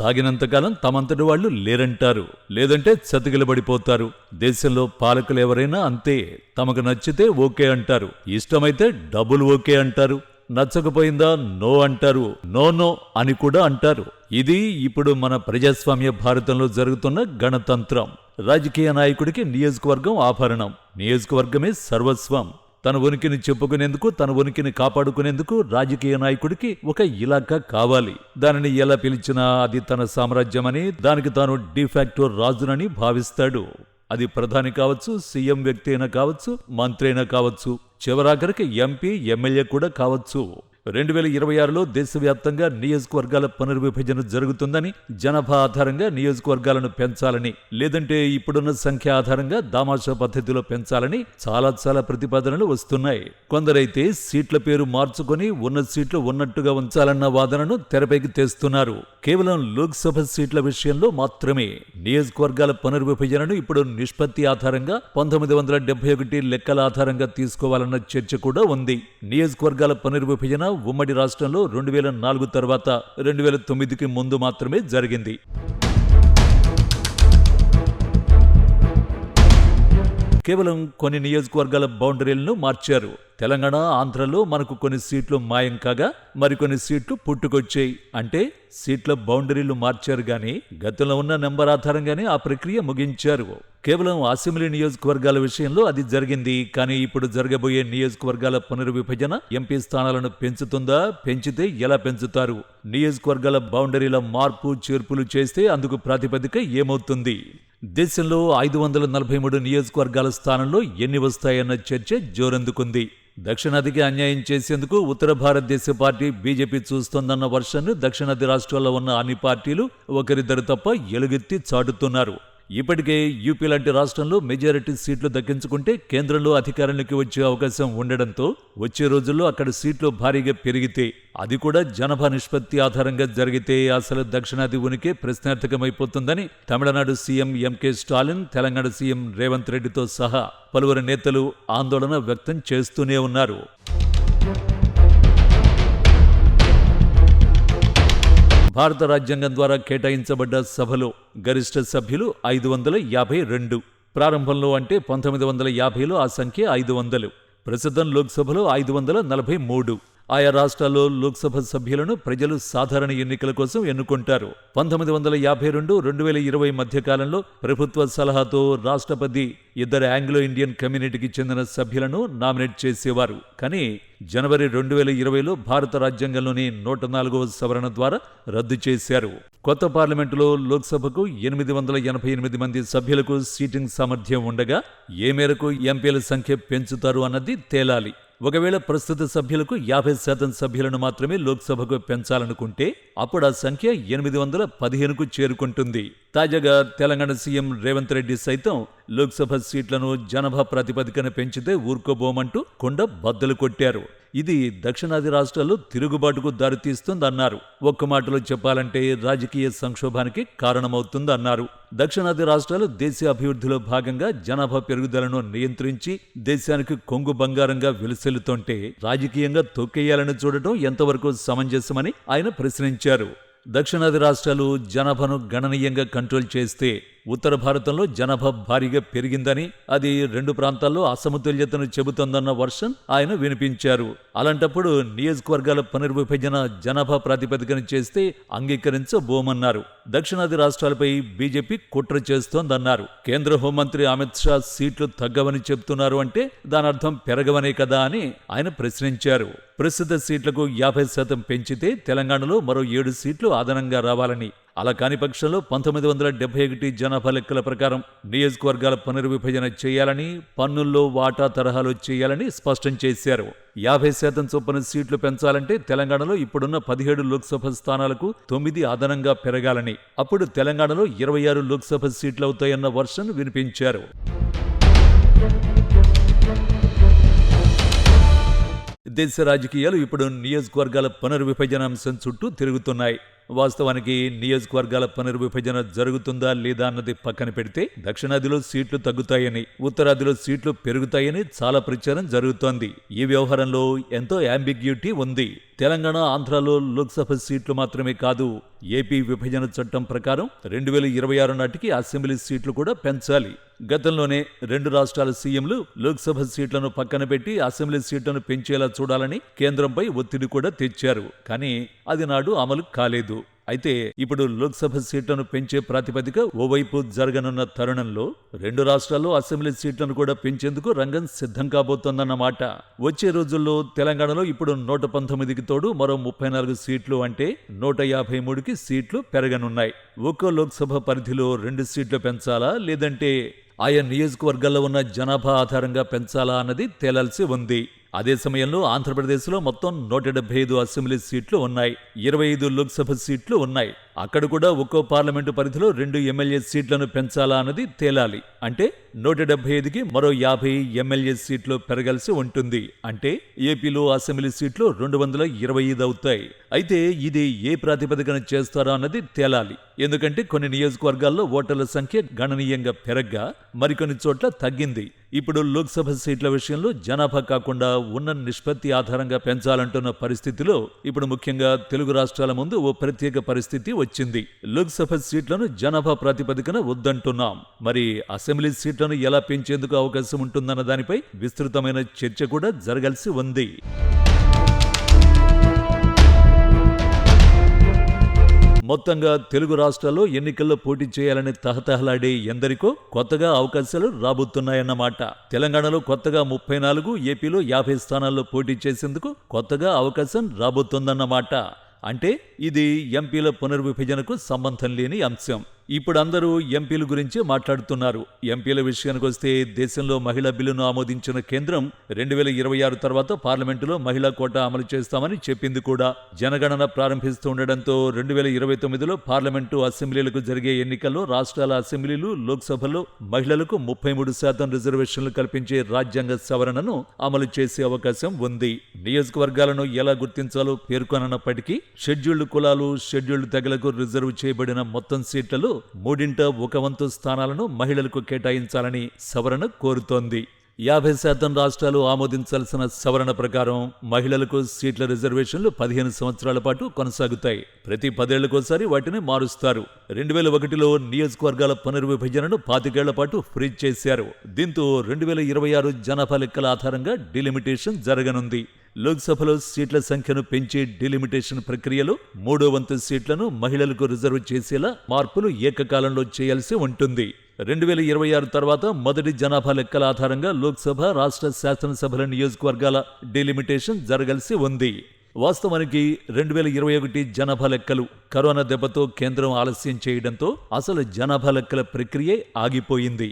సాగినంతకాలం తమంతటి వాళ్ళు లేరంటారు. లేదంటే చతికిలబడిపోతారు. దేశంలో పాలకులు ఎవరైనా అంతే. తమకు నచ్చితే ఓకే అంటారు. ఇష్టమైతే డబుల్ ఓకే అంటారు. నచ్చకపోయిందా నో అంటారు. నో నో అని కూడా అంటారు. ఇది ఇప్పుడు మన ప్రజాస్వామ్య భారతంలో జరుగుతున్న గణతంత్రం. రాజకీయ నాయకుడికి నియోజకవర్గం ఆభరణం. నియోజకవర్గమే సర్వస్వం. తన ఉనికిని చెప్పుకునేందుకు తన ఉనికిని కాపాడుకునేందుకు రాజకీయ నాయకుడికి ఒక ఇలాకా కావాలి. దానిని ఎలా పిలిచినా అది తన సామ్రాజ్యమని దానికి తాను డిఫాక్టో రాజునని భావిస్తాడు. అది ప్రధాని కావచ్చు సీఎం వ్యక్తి అయినా కావచ్చు మంత్రి అయినా కావచ్చు చివరాఖరికి ఎంపీ ఎమ్మెల్యే కూడా కావచ్చు. రెండు వేల ఇరవై ఆరులో దేశవ్యాప్తంగా నియోజకవర్గాల పునర్విభజన జరుగుతుందని జనాభా ఆధారంగా నియోజకవర్గాలను పెంచాలని లేదంటే ఇప్పుడున్న సంఖ్య ఆధారంగా దామాషా పద్ధతిలో పెంచాలని చాలా చాలా ప్రతిపాదనలు వస్తున్నాయి. కొందరైతే సీట్ల పేరు మార్చుకొని ఉన్న సీట్లు ఉన్నట్టుగా ఉంచాలన్న వాదనను తెరపైకి తెస్తున్నారు. కేవలం లోక్సభ సీట్ల విషయంలో మాత్రమే నియోజకవర్గాల పునర్విభజనను ఇప్పుడు నిష్పత్తి ఆధారంగా పంతొమ్మిది వందల డెబ్బై ఒకటి లెక్కల ఆధారంగా తీసుకోవాలన్న చర్చ కూడా ఉంది. నియోజకవర్గాల పునర్విభజన ఉమ్మడి రాష్ట్రంలో రెండు వేల నాలుగు తర్వాత రెండు వేల తొమ్మిదికి ముందు మాత్రమే జరిగింది. కేవలం కొన్ని నియోజకవర్గాల బౌండరీలను మార్చారు. తెలంగాణ ఆంధ్రలో మనకు కొన్ని సీట్లు మాయం కాగా మరికొన్ని సీట్లు పుట్టుకొచ్చాయి. అంటే సీట్ల బౌండరీలు మార్చారు గాని గతంలో ఉన్న నెంబర్ ఆధారంగానే ఆ ప్రక్రియ ముగించారు. కేవలం అసెంబ్లీ నియోజకవర్గాల విషయంలో అది జరిగింది. కానీ ఇప్పుడు జరగబోయే నియోజకవర్గాల పునర్విభజన ఎంపీ స్థానాలను పెంచుతుందా? పెంచితే ఎలా పెంచుతారు? నియోజకవర్గాల బౌండరీల మార్పు చేర్పులు చేస్తే అందుకు ప్రాతిపదిక ఏమవుతుంది? దేశంలో ఐదు వందల నలభై మూడు నియోజకవర్గాల స్థానంలో ఎన్ని వస్తాయన్న చర్చ జోరందుకుంది. దక్షిణాదికి అన్యాయం చేసేందుకు ఉత్తర భారతదేశ పార్టీ బీజేపీ చూస్తోందన్న వర్షాన్ని దక్షిణాది రాష్ట్రాల్లో ఉన్న అన్ని పార్టీలు ఒకరిద్దరు తప్ప ఎలుగెత్తి చాటుతున్నారు. ఇప్పటికే యూపీ లాంటి రాష్ట్రంలో మెజారిటీ సీట్లు దక్కించుకుంటే కేంద్రంలో అధికారంలోకి వచ్చే అవకాశం ఉండడంతో వచ్చే రోజుల్లో అక్కడ సీట్లు భారీగా పెరిగితే అది కూడా జనాభా నిష్పత్తి ఆధారంగా జరిగితే అసలు దక్షిణాది ఉనికి ప్రశ్నార్థకమైపోతుందని Tamil Nadu CM MK Stalin Telangana CM Revanth రెడ్డితో సహా పలువురు నేతలు ఆందోళన వ్యక్తం చేస్తూనే ఉన్నారు. భారత రాజ్యాంగం ద్వారా కేటాయించబడ్డ సభలో గరిష్ట సభ్యులు ఐదు వందల యాభై రెండు. ప్రారంభంలో అంటే పంతొమ్మిది వందల యాభైలో ఆ సంఖ్య ఐదు వందలు. ప్రస్తుతం లోక్సభలో ఐదు వందల నలభై మూడు. ఆయా రాష్ట్రాల్లో లోక్సభ సభ్యులను ప్రజలు సాధారణ ఎన్నికల కోసం ఎన్నుకుంటారు. పంతొమ్మిది వందల యాభై రెండు రెండు వేల ఇరవై మధ్యకాలంలో ప్రభుత్వ సలహాతో రాష్ట్రపతి ఇద్దరు ఆంగ్లో ఇండియన్ కమ్యూనిటీకి చెందిన సభ్యులను నామినేట్ చేసేవారు. కానీ జనవరి రెండు వేల ఇరవైలో భారత రాజ్యాంగంలోని నూట నాలుగవ సవరణ ద్వారా రద్దు చేశారు. కొత్త పార్లమెంటులో లోక్సభకు ఎనిమిది వందల ఎనభై ఎనిమిది మంది సభ్యులకు సీటింగ్ సామర్థ్యం ఉండగా ఏ మేరకు ఎంపీల సంఖ్య పెంచుతారు అన్నది తేలాలి. ఒకవేళ ప్రస్తుత సభ్యులకు యాభై శాతం సభ్యులను మాత్రమే లోక్సభకు పెంచాలనుకుంటే అప్పుడు ఆ సంఖ్య ఎనిమిది వందల పదిహేనుకు చేరుకుంటుంది. తాజాగా తెలంగాణ సీఎం రేవంత్ రెడ్డి సైతం లోక్సభ సీట్లను జనాభా ప్రాతిపదికన పెంచితే ఊరుకోబోమంటూ కొండ బద్దలు కొట్టారు. ఇది దక్షిణాది రాష్ట్రాల్లో తిరుగుబాటుకు దారితీస్తుందన్నారు ఒక్క మాటలో చెప్పాలంటే రాజకీయ సంక్షోభానికి కారణమవుతుందన్నారు. దక్షిణాది రాష్ట్రాలు దేశ అభివృద్ధిలో భాగంగా జనాభా పెరుగుదలను నియంత్రించి దేశానికి కొంగు బంగారంగా విలసిల్లుతుంటే రాజకీయంగా తొక్కేయాలని చూడటం ఎంతవరకు సమంజసమని ఆయన ప్రశ్నించారు. దక్షిణాది రాష్ట్రాలు జనాభాను గణనీయంగా కంట్రోల్ చేస్తే ఉత్తర భారతంలో జనాభా భారీగా పెరిగిందని అది రెండు ప్రాంతాల్లో అసమతుల్యతను చెబుతోందన్న వర్షన్ ఆయన వినిపించారు. అలాంటప్పుడు నియోజకవర్గాల పునర్విభజన జనాభా ప్రాతిపదికన చేస్తే అంగీకరించబోమన్నారు. దక్షిణాది రాష్ట్రాలపై బీజేపీ కుట్ర చేస్తోందన్నారు. కేంద్ర హోంమంత్రి అమిత్ షా సీట్లు తగ్గవని చెబుతున్నారు అంటే దాని అర్థం పెరగవనే కదా అని ఆయన ప్రశ్నించారు. ప్రస్తుత సీట్లకు యాభై శాతం పెంచితే తెలంగాణలో మరో ఏడు సీట్లు అదనంగా రావాలని అలా కాని పక్షంలో పంతొమ్మిది వందల డెబ్బై ఒకటి జనాభా లెక్కల ప్రకారం నియోజకవర్గాల పునర్విభజన చేయాలని పన్నుల్లో వాటా తరహాలో చేయాలని స్పష్టం చేశారు. యాభై శాతం చొప్పున సీట్లు పెంచాలంటే తెలంగాణలో ఇప్పుడున్న పదిహేడు లోక్సభ స్థానాలకు తొమ్మిది అదనంగా పెరగాలని అప్పుడు తెలంగాణలో ఇరవై ఆరు లోక్సభ సీట్లు అవుతాయన్న వర్షన్ వినిపించారు. దేశ రాజకీయాలు ఇప్పుడు నియోజకవర్గాల పునర్విభజన అంశం చుట్టూ తిరుగుతున్నాయి. వాస్తవానికి నియోజకవర్గాల పునర్విభజన జరుగుతుందా లేదా అన్నది పక్కన పెడితే దక్షిణాదిలో సీట్లు తగ్గుతాయని ఉత్తరాదిలో సీట్లు పెరుగుతాయని చాలా ప్రచారం జరుగుతోంది. ఈ వ్యవహారంలో ఎంతో అంబిగ్యూటీ ఉంది. తెలంగాణ ఆంధ్రాలో లోక్సభ సీట్లు మాత్రమే కాదు ఏపీ విభజన చట్టం ప్రకారం రెండు వేల ఇరవై ఆరు నాటికి అసెంబ్లీ సీట్లు కూడా పెంచాలి. గతంలోనే రెండు రాష్ట్రాల సీఎంలు లోక్సభ సీట్లను పక్కన పెట్టి అసెంబ్లీ సీట్లను పెంచేలా చూడాలని కేంద్రంపై ఒత్తిడి కూడా తెచ్చారు. కానీ అది నాడు అమలు కాలేదు. అయితే ఇప్పుడు లోక్సభ సీట్లను పెంచే ప్రాతిపదిక ఓవైపు జరగనున్న తరుణంలో రెండు రాష్ట్రాల్లో అసెంబ్లీ సీట్లను కూడా పెంచేందుకు రంగం సిద్ధం కాబోతోందన్నమాట. వచ్చే రోజుల్లో తెలంగాణలో ఇప్పుడు నూట పంతొమ్మిదికి తోడు మరో ముప్పై నాలుగు సీట్లు అంటే నూట యాభై మూడుకి సీట్లు పెరగనున్నాయి. ఒక్కో లోక్సభ పరిధిలో రెండు సీట్లు పెంచాలా? లేదంటే ఆయా నియోజకవర్గాల్లో ఉన్న జనాభా ఆధారంగా పెంచాలా అన్నది తేలాల్సి ఉంది. అదే సమయంలో ఆంధ్రప్రదేశ్లో మొత్తం నూట డెబ్బై ఐదు అసెంబ్లీ సీట్లు ఉన్నాయి. ఇరవై ఐదు లోక్సభ సీట్లు ఉన్నాయి. అక్కడ కూడా ఒక్కో పార్లమెంటు పరిధిలో రెండు ఎమ్మెల్యే సీట్లను పెంచాలా అన్నది తేలాలి. అంటే నూట డెబ్బై ఐదుకి మరో యాభై ఎమ్మెల్యే సీట్లు పెరగాల్సి ఉంటుంది. అంటే ఏపీలో అసెంబ్లీ సీట్లు రెండు వందల ఇరవై ఐదు అవుతాయి. అయితే ఇది ఏ ప్రాతిపదికన చేస్తారో అన్నది తేలాలి. ఎందుకంటే కొన్ని నియోజకవర్గాల్లో ఓటర్ల సంఖ్య గణనీయంగా పెరగ్గా మరికొన్ని చోట్ల తగ్గింది. ఇప్పుడు లోక్సభ సీట్ల విషయంలో జనాభా కాకుండా ఉన్న నిష్పత్తి ఆధారంగా పెంచాలంటున్న పరిస్థితిలో ఇప్పుడు ముఖ్యంగా తెలుగు రాష్ట్రాల ముందు ఓ ప్రత్యేక పరిస్థితి వచ్చింది. లోక్సభ సీట్లను జనాభా ప్రాతిపదికన వద్దంటున్నాం. మరి అసెంబ్లీ సీట్లను ఎలా పెంచేందుకు అవకాశం ఉంటుందన్న దానిపై విస్తృతమైన చర్చ కూడా జరగాల్సి ఉంది. మొత్తంగా తెలుగు రాష్ట్రాల్లో ఎన్నికల్లో పోటీ చేయాలని తహతహలాడే ఎందరికో కొత్తగా అవకాశాలు రాబోతున్నాయన్నమాట. తెలంగాణలో కొత్తగా ముప్పై నాలుగు ఏపీలో యాభై స్థానాల్లో పోటీ చేసేందుకు కొత్తగా అవకాశం రాబోతోందన్నమాట. అంటే ఇది ఎంపీల పునర్విభజనకు సంబంధం లేని అంశం. ఇప్పుడు అందరూ ఎంపీల గురించి మాట్లాడుతున్నారు. ఎంపీల విషయానికి వస్తే దేశంలో మహిళా బిల్లును ఆమోదించిన కేంద్రం రెండు వేల ఇరవై ఆరు తర్వాత పార్లమెంటులో మహిళా కోటా అమలు చేస్తామని చెప్పింది కూడా. జనగణన ప్రారంభిస్తూ ఉండడంతో రెండు వేల ఇరవై తొమ్మిదిలో పార్లమెంటు అసెంబ్లీలకు జరిగే ఎన్నికల్లో రాష్ట్రాల అసెంబ్లీలు లోక్సభలో మహిళలకు ముప్పై మూడు శాతం రిజర్వేషన్లు కల్పించే రాజ్యాంగ సవరణను అమలు చేసే అవకాశం ఉంది. నియోజకవర్గాలను ఎలా గుర్తించాలో పేర్కొననప్పటికీ షెడ్యూల్డ్ కులాలు షెడ్యూల్డ్ తెగలకు రిజర్వ్ చేయబడిన మొత్తం సీట్లలో మూడింట ఒక వంతు స్థానాలను మహిళలకు కేటాయించాలని సవరణ కోరుతోంది. యాభై శాతం రాష్ట్రాలు ఆమోదించాల్సిన సవరణ ప్రకారం మహిళలకు సీట్ల రిజర్వేషన్లు పదిహేను సంవత్సరాల పాటు కొనసాగుతాయి. ప్రతి పదేళ్ళకోసారి వాటిని మారుస్తారు. రెండు వేల ఒకటిలో నియోజకవర్గాల పునర్విభజనను పాతికేళ్ళ పాటు ఫ్రీజ్ చేశారు. దీంతో రెండు వేల ఇరవై ఆరు జనాభా లెక్కల ఆధారంగా డిలిమిటేషన్ జరగనుంది. లోక్సభలో సీట్ల సంఖ్యను పెంచే డిలిమిటేషన్ ప్రక్రియలో మూడో వంతు సీట్లను మహిళలకు రిజర్వ్ చేసేలా మార్పులు ఏకకాలంలో చేయాల్సి ఉంటుంది. రెండు వేల ఇరవై ఆరు తర్వాత మొదటి జనాభా లెక్కల ఆధారంగా లోక్సభ రాష్ట్ర శాసనసభల నియోజకవర్గాల డిలిమిటేషన్ జరగాల్సి ఉంది. వాస్తవానికి రెండు వేల ఇరవై ఒకటి జనాభా లెక్కలు కరోనా దెబ్బతో కేంద్రం ఆలస్యం చేయడంతో అసలు జనాభా లెక్కల ప్రక్రియే ఆగిపోయింది.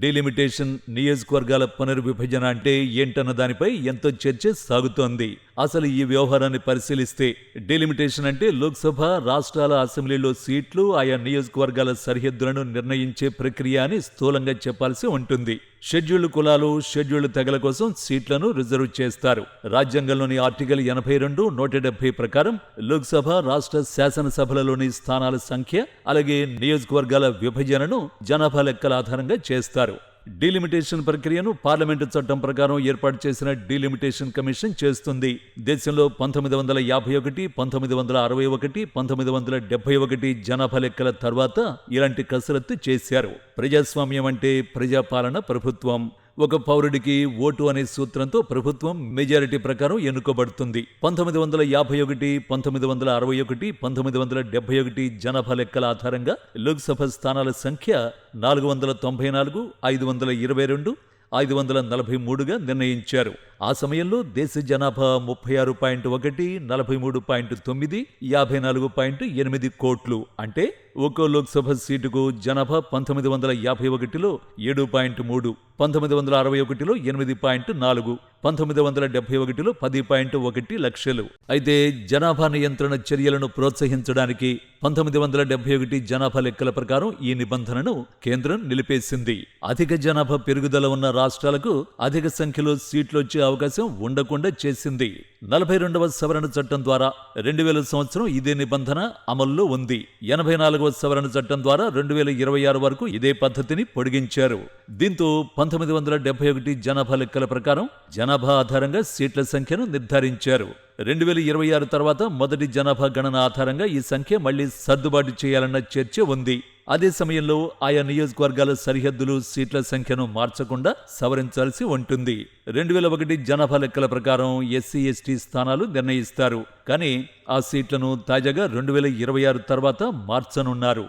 డిలిమిటేషన్ నియోజకవర్గాల పునర్విభజన అంటే ఏంటన్న దానిపై ఎంతో చర్చ సాగుతోంది. అసలు ఈ వ్యవహారాన్ని పరిశీలిస్తే డిలిమిటేషన్ అంటే లోక్సభ రాష్ట్రాల అసెంబ్లీలో సీట్లు ఆయా నియోజకవర్గాల సరిహద్దులను నిర్ణయించే ప్రక్రియ అని స్థూలంగా చెప్పాల్సి ఉంటుంది. షెడ్యూల్డ్ కులాలు షెడ్యూల్డ్ తెగల కోసం సీట్లను రిజర్వ్ చేస్తారు. రాజ్యాంగంలోని ఆర్టికల్ ఎనభై రెండు నూట డెబ్బై ప్రకారం లోక్సభ రాష్ట్ర శాసనసభలలోని స్థానాల సంఖ్య అలాగే నియోజకవర్గాల విభజనను జనాభా లెక్కల ఆధారంగా చేస్తారు. డీలిమిటేషన్ ప్రక్రియను పార్లమెంటు చట్టం ప్రకారం ఏర్పాటు చేసిన డీలిమిటేషన్ కమిషన్ చేస్తుంది. దేశంలో పంతొమ్మిది వందల యాభై ఒకటి పంతొమ్మిది వందల అరవై ఒకటి పంతొమ్మిది వందల డెబ్బై ఒకటి జనాభా లెక్కల తర్వాత ఇలాంటి కసరత్తు చేశారు. ప్రజాస్వామ్యం అంటే ప్రజాపాలన ప్రభుత్వం. ఒక పౌరుడికి ఓటు అనే సూత్రంతో ప్రభుత్వం మెజారిటీ ప్రకారం ఎన్నుకోబడుతుంది. పంతొమ్మిది వందల యాభై ఒకటి పంతొమ్మిది వందల అరవై ఒకటి పంతొమ్మిది వందల డెబ్బై ఒకటి జనాభా లెక్కల ఆధారంగా లోక్సభ స్థానాల సంఖ్య నాలుగు వందల తొంభై నాలుగు ఐదు వందల ఇరవై రెండు ఐదు వందల నలభై మూడుగా నిర్ణయించారు. ఆ సమయంలో దేశ జనాభా ముప్పై ఆరు పాయింట్ ఒకటి నలభై మూడు పాయింట్ తొమ్మిది యాభై నాలుగు పాయింట్ ఎనిమిది కోట్లు. అంటే ఒక్కో లోక్సభ సీటుకు జనాభా పంతొమ్మిది వందల యాభై ఒకటిలో ఏడు పాయింట్ మూడు పంతొమ్మిది వందల అరవై ఒకటిలో ఎనిమిది పాయింట్ నాలుగు పంతొమ్మిది వందల డెబ్బై ఒకటిలో పది పాయింట్ ఒకటి లక్షలు. అయితే జనాభా నియంత్రణ చర్యలను ప్రోత్సహించడానికి పంతొమ్మిది వందల డెబ్బై ఒకటి జనాభా లెక్కల ప్రకారం ఈ నిబంధనను కేంద్రం నిలిపేసింది. అధిక జనాభా పెరుగుదల ఉన్న రాష్ట్రాలకు అధిక సంఖ్యలో సీట్లు వచ్చే అవకాశం ఉండకుండా చేసింది. నలభై రెండవ సవరణ చట్టం ద్వారా రెండు వేల సంవత్సరం ఇదే నిబంధన అమల్లో ఉంది. ఎనభై నాలుగవ సవరణ చట్టం ద్వారా రెండు వేల ఇరవై ఆరు వరకు ఇదే పద్ధతిని పొడిగించారు. దీంతో పంతొమ్మిది వందల డెబ్బై ఒకటి జనాభా లెక్కల ప్రకారం జనాభా ఆధారంగా సీట్ల సంఖ్యను నిర్ధారించారు. రెండు వేల ఇరవై ఆరు తర్వాత మొదటి జనాభా గణన ఆధారంగా ఈ సంఖ్య మళ్ళీ సర్దుబాటు చేయాలన్న చర్చ ఉంది. అదే సమయంలో ఆయా నియోజకవర్గాల సరిహద్దులు సీట్ల సంఖ్యను మార్చకుండా సవరించాల్సి ఉంటుంది. రెండు వేల ఒకటి జనాభా లెక్కల ప్రకారం ఎస్సీ ఎస్టీ స్థానాలు నిర్ణయిస్తారు. కానీ ఆ సీట్లను తాజాగా రెండు వేల ఇరవై ఆరు తర్వాత మార్చనున్నారు.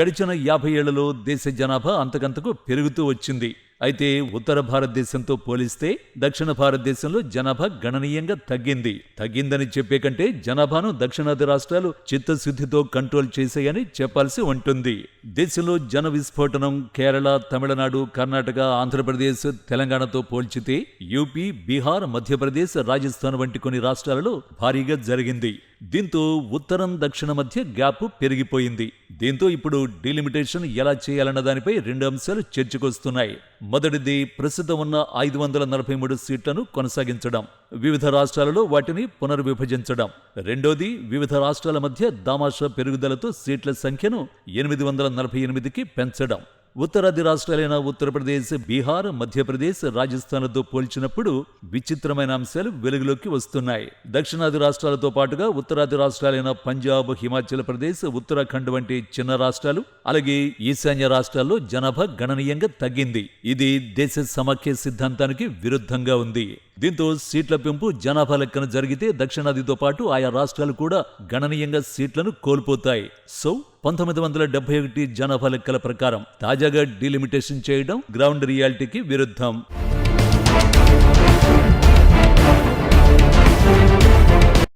గడిచిన యాభై ఏళ్ళలో దేశ జనాభా అంతకంతకు పెరుగుతూ వచ్చింది. అయితే ఉత్తర భారతదేశంతో పోలిస్తే దక్షిణ భారతదేశంలో జనాభా గణనీయంగా తగ్గింది. తగ్గిందని చెప్పే కంటే జనాభాను దక్షిణాది రాష్ట్రాలు చిత్తశుద్ధితో కంట్రోల్ చేశాయని చెప్పాల్సి ఉంటుంది. దేశంలో జన విస్ఫోటనం కేరళ తమిళనాడు కర్ణాటక ఆంధ్రప్రదేశ్ తెలంగాణతో పోల్చితే యూపీ బీహార్ మధ్యప్రదేశ్ రాజస్థాన్ వంటి కొన్ని రాష్ట్రాలలో భారీగా జరిగింది. దీంతో ఉత్తరం దక్షిణ మధ్య గ్యాప్ పెరిగిపోయింది. దీంతో ఇప్పుడు డిలిమిటేషన్ ఎలా చేయాలన్న దానిపై రెండు అంశాలు చర్చకొస్తున్నాయి. మొదటిది ప్రస్తుతం ఉన్న ఐదు వందల నలభై మూడు సీట్లను కొనసాగించడం. వివిధ రాష్ట్రాలలో వాటిని పునర్విభజించడం. రెండోది వివిధ రాష్ట్రాల మధ్య దామాషా పెరుగుదలతో సీట్ల సంఖ్యను ఎనిమిది వందల నలభై ఎనిమిదికి పెంచడం. ఉత్తరాది రాష్ట్రాలైన ఉత్తరప్రదేశ్ బీహార్ మధ్యప్రదేశ్ రాజస్థాన్లతో పోల్చినప్పుడు విచిత్రమైన అంశాలు వెలుగులోకి వస్తున్నాయి. దక్షిణాది రాష్ట్రాలతో పాటుగా ఉత్తరాది రాష్ట్రాలైన పంజాబ్ హిమాచల్ ప్రదేశ్ ఉత్తరాఖండ్ వంటి చిన్న రాష్ట్రాలు అలాగే ఈశాన్య రాష్ట్రాల్లో జనాభా గణనీయంగా తగ్గింది. ఇది దేశ సమాఖ్య సిద్ధాంతానికి విరుద్ధంగా ఉంది. దీంతో సీట్ల పెంపు జనాభా లెక్కన జరిగితే దక్షిణాదితో పాటు ఆయా రాష్ట్రాలు కూడా గణనీయంగా సీట్లను కోల్పోతాయి. సో పంతొమ్మిది వందల డెబ్బై ఒకటి జనాభా లెక్కల ప్రకారం తాజాగా డిలిమిటేషన్ చేయడం గ్రౌండ్ రియాలిటీకి విరుద్ధం.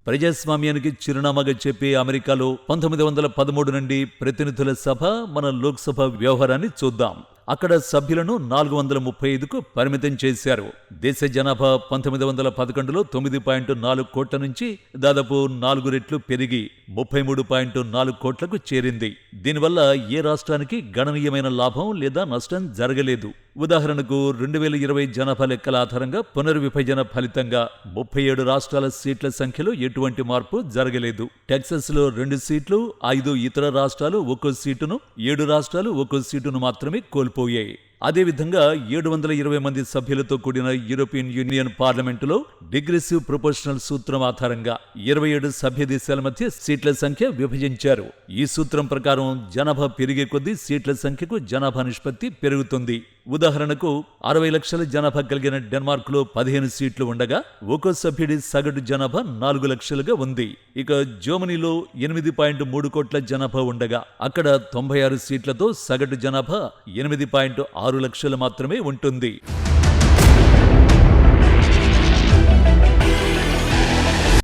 ప్రజాస్వామ్యానికి చిరునామాగా చెప్పే అమెరికాలో పంతొమ్మిది వందల పదమూడు నుండి ప్రతినిధుల సభ మన లోక్సభ వ్యవహారాన్ని చూద్దాం. అక్కడ సభ్యులను నాలుగు వందల ముప్పై ఐదుకు పరిమితం చేశారు. దేశ జనాభా పంతొమ్మిది వందల పదకొండులో తొమ్మిది పాయింట్ నాలుగు కోట్ల నుంచి దాదాపు నాలుగు రెట్లు పెరిగి ముప్పై మూడు పాయింట్ నాలుగు కోట్లకు చేరింది. దీనివల్ల ఏ రాష్ట్రానికి గణనీయమైన లాభం లేదా నష్టం జరగలేదు. ఉదాహరణకు రెండు వేల ఇరవై జనాభా లెక్కల ఆధారంగా పునర్విభజన ఫలితంగా ముప్పై ఏడు రాష్ట్రాల సీట్ల సంఖ్యలో ఎటువంటి మార్పు జరగలేదు. టెక్సస్లో రెండు సీట్లు ఐదు ఇతర రాష్ట్రాలు ఒక్కో సీటును ఏడు రాష్ట్రాలు ఒక్కో సీటును మాత్రమే కోల్పోయాయి. అదేవిధంగా ఏడు వందల ఇరవై మంది సభ్యులతో కూడిన యూరోపియన్ యూనియన్ పార్లమెంటులో డిగ్రెసివ్ ప్రొపోర్షనల్ సూత్రం ఆధారంగా ఇరవై ఏడు సభ్య దేశాల మధ్య సీట్ల సంఖ్య విభజించారు. ఈ సూత్రం ప్రకారం జనాభా పెరిగే కొద్దీ సీట్ల సంఖ్యకు జనాభా నిష్పత్తి పెరుగుతుంది. ఉదాహరణకు అరవై లక్షల జనాభా కలిగిన డెన్మార్క్లో పదిహేను సీట్లు ఉండగా ఒక్కో సభ్యుడి సగటు జనాభా నాలుగు లక్షలుగా ఉంది. ఇక జర్మనీలో ఎనిమిది పాయింట్ మూడు కోట్ల జనాభా ఉండగా అక్కడ తొంభై ఆరు సీట్లతో సగటు జనాభా ఎనిమిది పాయింట్ ఆరు లక్షలు మాత్రమే ఉంటుంది.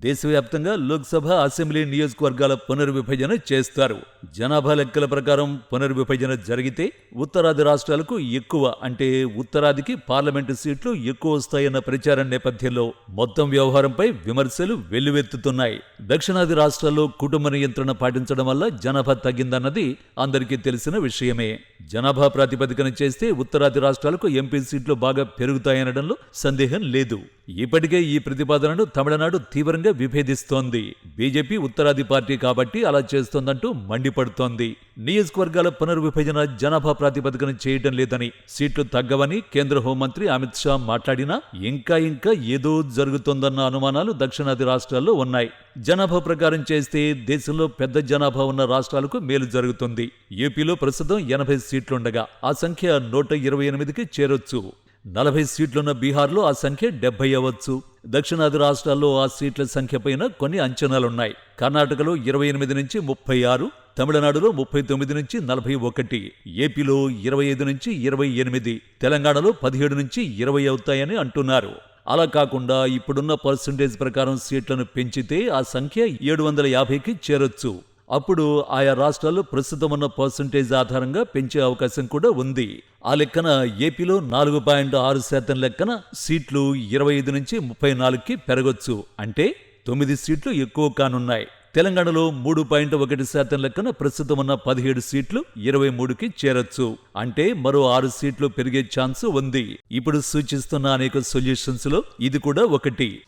దేశవ్యాప్తంగా లోక్సభ అసెంబ్లీ నియోజకవర్గాల పునర్విభజన చేస్తారు. జనాభా లెక్కల ప్రకారం పునర్విభజన జరిగితే ఉత్తరాది రాష్ట్రాలకు ఎక్కువ అంటే ఉత్తరాదికి పార్లమెంటు సీట్లు ఎక్కువ వస్తాయన్న ప్రచారం నేపథ్యంలో మొత్తం వ్యవహారంపై విమర్శలు వెల్లువెత్తుతున్నాయి. దక్షిణాది రాష్ట్రాల్లో కుటుంబ నియంత్రణ పాటించడం వల్ల జనాభా తగ్గిందన్నది అందరికీ తెలిసిన విషయమే. జనాభా ప్రాతిపదికన చేస్తే ఉత్తరాది రాష్ట్రాలకు ఎంపీ సీట్లు బాగా పెరుగుతాయనడంలో సందేహం లేదు. ఇప్పటికే ఈ ప్రతిపాదనను తమిళనాడు తీవ్రంగా విభేదిస్తోంది. బీజేపీ ఉత్తరాది పార్టీ కాబట్టి అలా చేస్తోందంటూ మండిపడుతోంది. నియోజకవర్గాల పునర్విభజన జనాభా ప్రాతిపదికన చేయటం లేదని సీట్లు తగ్గవని కేంద్ర హోంమంత్రి అమిత్ షా మాట్లాడినా ఇంకా ఇంకా ఏదో జరుగుతోందన్న అనుమానాలు దక్షిణాది రాష్ట్రాల్లో ఉన్నాయి. జనాభా ప్రకారం చేస్తే దేశంలో పెద్ద జనాభా ఉన్న రాష్ట్రాలకు మేలు జరుగుతుంది. ఏపీలో ప్రస్తుతం ఎనభై సీట్లుండగా ఆ సంఖ్య నూట ఇరవై ఎనిమిదికి చేరొచ్చు. నలభై సీట్లున్న బీహార్లో ఆ సంఖ్య డెబ్బై అవ్వచ్చు. దక్షిణాది రాష్ట్రాల్లో ఆ సీట్ల సంఖ్యపైన కొన్ని అంచనాలున్నాయి. కర్ణాటకలో ఇరవై ఎనిమిది నుంచి ముప్పై ఆరు తమిళనాడులో ముప్పై తొమ్మిది నుంచి నలభై ఒకటి ఏపీలో ఇరవై ఐదు నుంచి ఇరవై ఎనిమిది తెలంగాణలో పదిహేడు నుంచి ఇరవై అవుతాయని అంటున్నారు. అలా కాకుండా ఇప్పుడున్న పర్సంటేజ్ ప్రకారం సీట్లను పెంచితే ఆ సంఖ్య ఏడు వందల యాభైకి చేరొచ్చు. అప్పుడు ఆయా రాష్ట్రాల్లో ప్రస్తుతం ఉన్న పర్సంటేజ్ ఆధారంగా పెంచే అవకాశం కూడా ఉంది. ఆ లెక్కన ఏపీలో నాలుగు పాయింట్ ఆరు శాతం లెక్కన సీట్లు ఇరవై ఐదు నుంచి ముప్పై నాలుగుకి పెరగొచ్చు. అంటే తొమ్మిది సీట్లు ఎక్కువ కానున్నాయి. తెలంగాణలో మూడు పాయింట్ ఒకటి శాతం లెక్కన ప్రస్తుతం ఉన్న పదిహేడు సీట్లు ఇరవై మూడుకి చేరొచ్చు. అంటే మరో ఆరు సీట్లు పెరిగే ఛాన్స్ ఉంది. ఇప్పుడు సూచిస్తున్న అనేక సొల్యూషన్స్లో ఇది కూడా ఒకటి.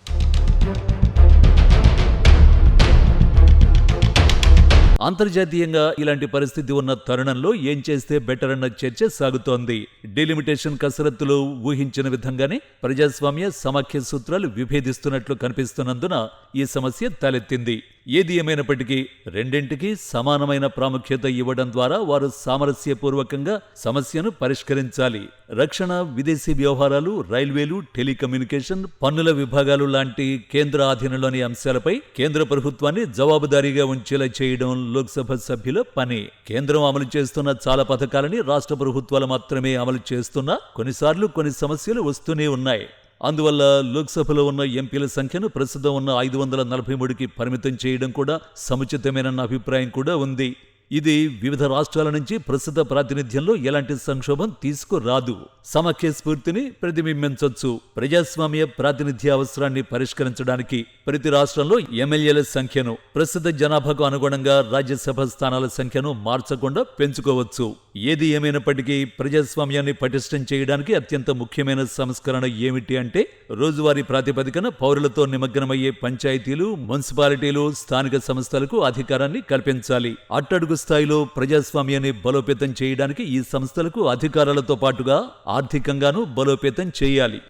అంతర్జాతీయంగా ఇలాంటి పరిస్థితి ఉన్న తరుణంలో ఏం చేస్తే బెటర్ అన్న చర్చ సాగుతోంది. డిలిమిటేషన్ కసరత్తులో ఊహించిన విధంగానే ప్రజాస్వామ్య సమాఖ్య సూత్రాలు విభేదిస్తున్నట్లు కనిపిస్తున్నందున ఈ సమస్య తలెత్తింది. ఏది ఏమైనప్పటికీ రెండింటికి సమానమైన ప్రాముఖ్యత ఇవ్వడం ద్వారా వారు సామరస్యపూర్వకంగా సమస్యను పరిష్కరించాలి. రక్షణ విదేశీ వ్యవహారాలు రైల్వేలు టెలికమ్యూనికేషన్ పన్నుల విభాగాలు లాంటి కేంద్ర ఆధీనంలోని అంశాలపై కేంద్ర ప్రభుత్వాన్ని జవాబుదారీగా ఉంచేలా చేయడం లోక్సభ సభ్యుల పని. కేంద్రం అమలు చేస్తున్న చాలా పథకాలని రాష్ట్ర ప్రభుత్వాలు మాత్రమే అమలు చేస్తున్నా కొన్నిసార్లు కొన్ని సమస్యలు వస్తూనే ఉన్నాయి. అందువల్ల లోక్సభలో ఉన్న ఎంపీల సంఖ్యను ప్రస్తుతం ఉన్న ఐదు వందల నలభై మూడుకి పరిమితం చేయడం కూడా సముచితమేనన్న అభిప్రాయం కూడా ఉంది. ఇది వివిధ రాష్ట్రాల నుంచి ప్రస్తుత ప్రాతినిధ్యంలో ఎలాంటి సంక్షోభం తీసుకురాదు. సమాఖ్య స్ఫూర్తిని ప్రతిబింబించవచ్చు ప్రజాస్వామ్య ప్రాతినిధ్య అవసరాన్ని పరిష్కరించడానికి ప్రతి రాష్ట్రంలో ఎమ్మెల్యేల సంఖ్యను ప్రస్తుత జనాభాకు అనుగుణంగా రాజ్యసభ స్థానాల సంఖ్యను మార్చకుండా పెంచుకోవచ్చు. ఏది ఏమైనప్పటికీ ప్రజాస్వామ్యాన్ని పటిష్టం చేయడానికి అత్యంత ముఖ్యమైన సంస్కరణ ఏమిటి అంటే రోజువారీ ప్రాతిపదికన పౌరులతో నిమగ్నమయ్యే పంచాయతీలు మున్సిపాలిటీలు స్థానిక సంస్థలకు అధికారాన్ని కల్పించాలి. అట్టడుగు స్థాయిలో ప్రజాస్వామ్యాన్ని బలోపేతం చేయడానికి ఈ సంస్థలకు అధికారాలతో పాటుగా ఆర్థికంగానూ బలోపేతం చేయాలి.